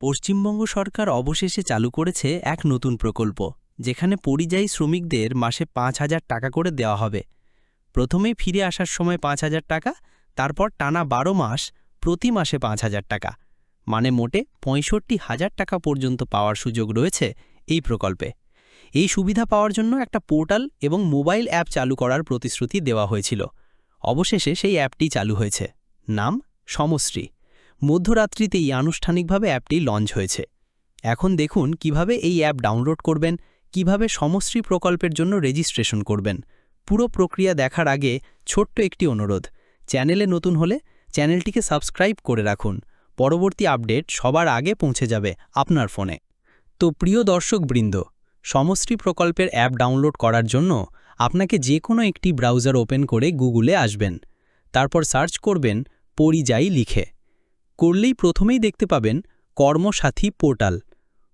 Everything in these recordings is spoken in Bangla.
পশ্চিমবঙ্গ সরকার অবশেষে চালু করেছে এক নতুন প্রকল্প, যেখানে পরিযায়ী শ্রমিকদের মাসে পাঁচ হাজার টাকা করে দেওয়া হবে। প্রথমেই ফিরে আসার সময় পাঁচ হাজার টাকা, তারপর টানা বারো মাস প্রতি মাসে পাঁচ হাজার টাকা। মানে মোটে পঁয়ষট্টি হাজার টাকা পর্যন্ত পাওয়ার সুযোগ রয়েছে এই প্রকল্পে। এই সুবিধা পাওয়ার জন্য একটা পোর্টাল এবং মোবাইল অ্যাপ চালু করার প্রতিশ্রুতি দেওয়া হয়েছিল। অবশেষে সেই অ্যাপটি চালু হয়েছে। নাম সমশ্রী। মধ্যরাত্রিতেই আনুষ্ঠানিকভাবে অ্যাপটি লঞ্চ হয়েছে। এখন দেখুন কীভাবে এই অ্যাপ ডাউনলোড করবেন, কীভাবে সমশ্রী প্রকল্পের জন্য রেজিস্ট্রেশন করবেন। পুরো প্রক্রিয়া দেখার আগে ছোট্ট একটি অনুরোধ, চ্যানেলে নতুন হলে চ্যানেলটিকে সাবস্ক্রাইব করে রাখুন। পরবর্তী আপডেট সবার আগে পৌঁছে যাবে আপনার ফোনে। তো প্রিয় দর্শকবৃন্দ, সমশ্রী প্রকল্পের অ্যাপ ডাউনলোড করার জন্য আপনাকে যে কোনো একটি ব্রাউজার ওপেন করে গুগলে আসবেন। তারপর সার্চ করবেন পরিযায়ী লিখে। করলেই প্রথমেই দেখতে পাবেন Karmasathi portal,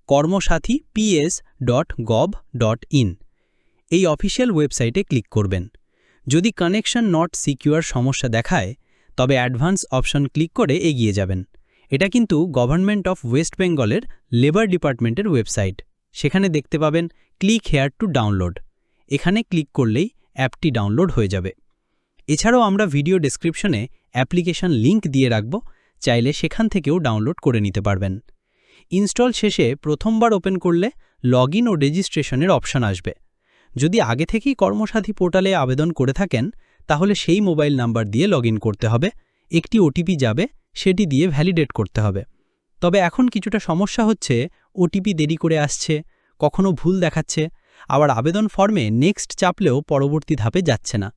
Karmasathi PS dot gov dot in এই অফিসিয়াল ওয়েবসাইটে ক্লিক করবেন। যদি কানেকশন নট সিকিউর সমস্যা দেখায়, তবে অ্যাডভান্স অপশন ক্লিক করে এগিয়ে যাবেন। এটা কিন্তু গভর্নমেন্ট অফ ওয়েস্ট বেঙ্গলের লেবার ডিপার্টমেন্টের ওয়েবসাইট। সেখানে দেখতে পাবেন ক্লিক হেয়ার টু ডাউনলোড। এখানে ক্লিক করলেই অ্যাপটি ডাউনলোড হয়ে যাবে। এছাড়াও আমরা ভিডিও ডেসক্রিপশনে অ্যাপ্লিকেশন লিংক দিয়ে রাখব। চাইলে সেখান থেকেও ডাউনলোড করে নিতে পারবেন। ইনস্টল শেষে প্রথমবার ওপেন করলে লগ ও রেজিস্ট্রেশনের অপশন আসবে। যদি আগে থেকেই কর্মসাথী পোর্টালে আবেদন করে থাকেন, তাহলে সেই মোবাইল নাম্বার দিয়ে লগ করতে হবে। একটি ওটিপি যাবে, সেটি দিয়ে ভ্যালিডেট করতে হবে। তবে এখন কিছুটা সমস্যা হচ্ছে, ওটিপি দেরি করে আসছে, কখনো ভুল দেখাচ্ছে, আবার আবেদন ফর্মে নেক্সট চাপলেও পরবর্তী ধাপে যাচ্ছে না।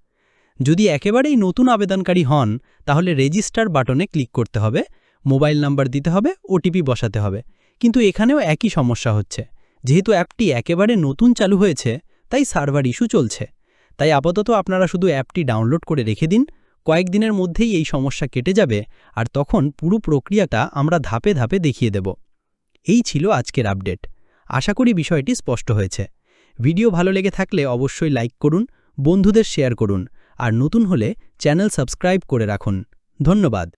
যদি একেবারেই নতুন আবেদনকারী হন, তাহলে রেজিস্টার বাটনে ক্লিক করতে হবে, মোবাইল নাম্বার দিতে হবে, ওটিপি বসাতে হবে। কিন্তু এখানেও একই সমস্যা হচ্ছে। যেহেতু অ্যাপটি একেবারে নতুন চালু হয়েছে, তাই সার্ভার ইস্যু চলছে। তাই আপাতত আপনারা শুধু অ্যাপটি ডাউনলোড করে রেখে দিন, কয়েকদিনের মধ্যেই এই সমস্যা কেটে যাবে, আর তখন পুরো প্রক্রিয়াটা আমরা ধাপে ধাপে দেখিয়ে দেব। এই ছিল আজকের আপডেট। আশা করি বিষয়টি স্পষ্ট হয়েছে। ভিডিও ভালো লেগে থাকলে অবশ্যই লাইক করুন, বন্ধুদের শেয়ার করুন। আর নতুন হলে চ্যানেল সাবস্ক্রাইব করে রাখুন। ধন্যবাদ।